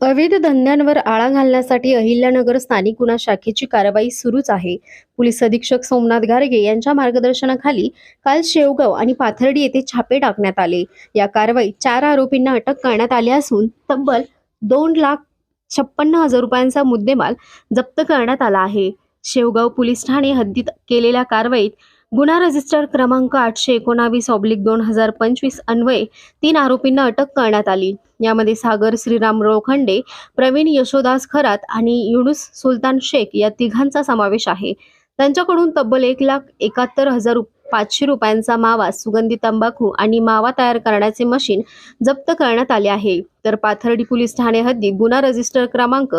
अवैध धंद्यांवर आळा घालण्यासाठी अहिल्यानगर स्थानिक गुन्हा शाखेची कारवाई सुरूच आहे. पोलीस अधीक्षक सोमनाथ गारगे यांच्या मार्गदर्शनाखाली काल शेवगाव आणि पाथर्डी येथे छापे टाकण्यात आले. या कारवाईत चार आरोपींना अटक करण्यात आली असून तब्बल दोन लाख छप्पन्न हजार रुपयांचा मुद्देमाल जप्त करण्यात आला आहे. शेवगाव पोलीस ठाणे हद्दीत केलेल्या कारवाईत गुन्हा रजिस्टर क्रमांक आठशे एकोणावीस ऑब्लिक दोन हजार पंचवीस अन्वये तीन आरोपींना अटक करण्यात आली. यामध्ये सागर श्रीराम रोखंडे प्रवीण यशोदास खरात आणि युनुस सुलतान शेख या तिघांचा समावेश आहे. त्यांच्याकडून तब्बल एक लाख एकाहत्तर हजार रु- पाचशे रुपयांचा मावा सुगंधी तंबाखू आणि मावा तयार करण्याचे मशीन जप्त करण्यात आले आहे. तर पाथर्डी पोलीस ठाणे हद्दीत गुन्हा रजिस्टर क्रमांक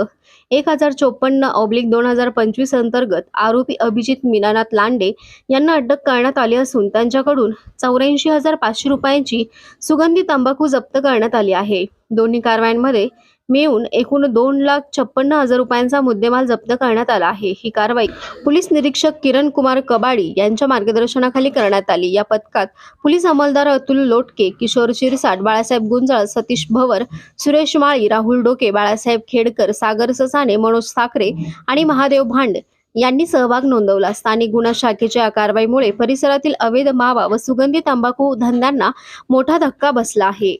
एक हजार चोपन्न ऑब्लिक दोन हजार पंचवीस अंतर्गत आरोपी अभिजित मीनानाथ लांडे यांना अटक करण्यात आली असून त्यांच्याकडून चौऱ्याऐंशी हजार पाचशे रुपयांची सुगंधी तंबाखू जप्त करण्यात आली आहे. दोन्ही कारवायांमध्ये मिळून एकूण दोन लाख छप्पन्न हजार रुपयांचा मुद्देमाल जप्त करण्यात आला आहे. ही कारवाई पोलीस निरीक्षक किरण कुमार कबाडी यांच्या मार्गदर्शनाखाली करण्यात आली. या पथकात पोलीस अंमलदार अतुल लोटके किशोर शिरसाट बाळासाहेब गुंजाळ सतीश भवर सुरेश माळी राहुल डोके बाळासाहेब खेडकर सागर ससाने मनोज साखरे आणि महादेव भांड यांनी सहभाग नोंदवला. स्थानिक गुन्हा शाखेच्या या कारवाईमुळे परिसरातील अवैध मावा व सुगंधी तंबाखू धंद्यांना मोठा धक्का बसला आहे.